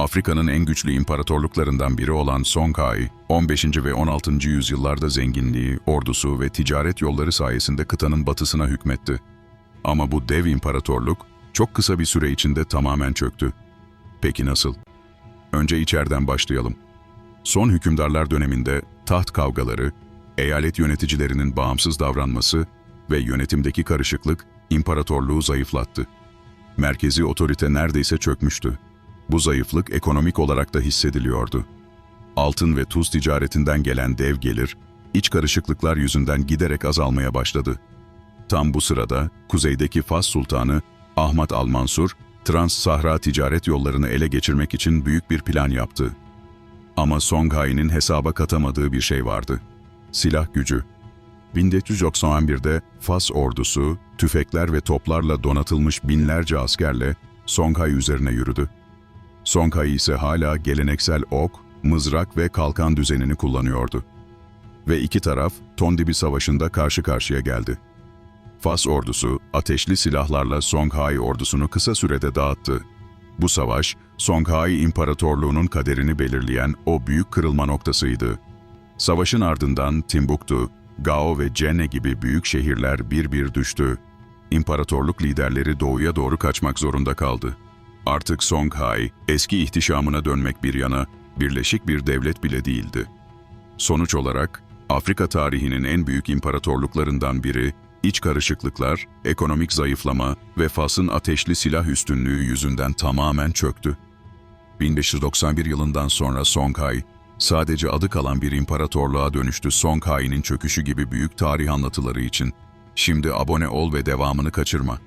Afrika'nın en güçlü imparatorluklarından biri olan Songhai, 15. ve 16. yüzyıllarda zenginliği, ordusu ve ticaret yolları sayesinde kıtanın batısına hükmetti. Ama bu dev imparatorluk çok kısa bir süre içinde tamamen çöktü. Peki nasıl? Önce içeriden başlayalım. Son hükümdarlar döneminde taht kavgaları, eyalet yöneticilerinin bağımsız davranması ve yönetimdeki karışıklık imparatorluğu zayıflattı. Merkezi otorite neredeyse çökmüştü. Bu zayıflık ekonomik olarak da hissediliyordu. Altın ve tuz ticaretinden gelen dev gelir, iç karışıklıklar yüzünden giderek azalmaya başladı. Tam bu sırada kuzeydeki Fas Sultanı Ahmet Al-Mansur, Trans-Sahra ticaret yollarını ele geçirmek için büyük bir plan yaptı. Ama Songhai'nin hesaba katamadığı bir şey vardı. Silah gücü. 1491'de Fas ordusu, tüfekler ve toplarla donatılmış binlerce askerle Songhai üzerine yürüdü. Songhai ise hala geleneksel ok, mızrak ve kalkan düzenini kullanıyordu. Ve iki taraf Tondibi Savaşı'nda karşı karşıya geldi. Fas ordusu ateşli silahlarla Songhai ordusunu kısa sürede dağıttı. Bu savaş, Songhai İmparatorluğu'nun kaderini belirleyen o büyük kırılma noktasıydı. Savaşın ardından Timbuktu, Gao ve Cenne gibi büyük şehirler bir bir düştü. İmparatorluk liderleri doğuya doğru kaçmak zorunda kaldı. Artık Songhai, eski ihtişamına dönmek bir yana, birleşik bir devlet bile değildi. Sonuç olarak, Afrika tarihinin en büyük imparatorluklarından biri, iç karışıklıklar, ekonomik zayıflama ve Fas'ın ateşli silah üstünlüğü yüzünden tamamen çöktü. 1591 yılından sonra Songhai, sadece adı kalan bir imparatorluğa dönüştü Songhai'nin çöküşü gibi büyük tarih anlatıları için. Şimdi abone ol ve devamını kaçırma.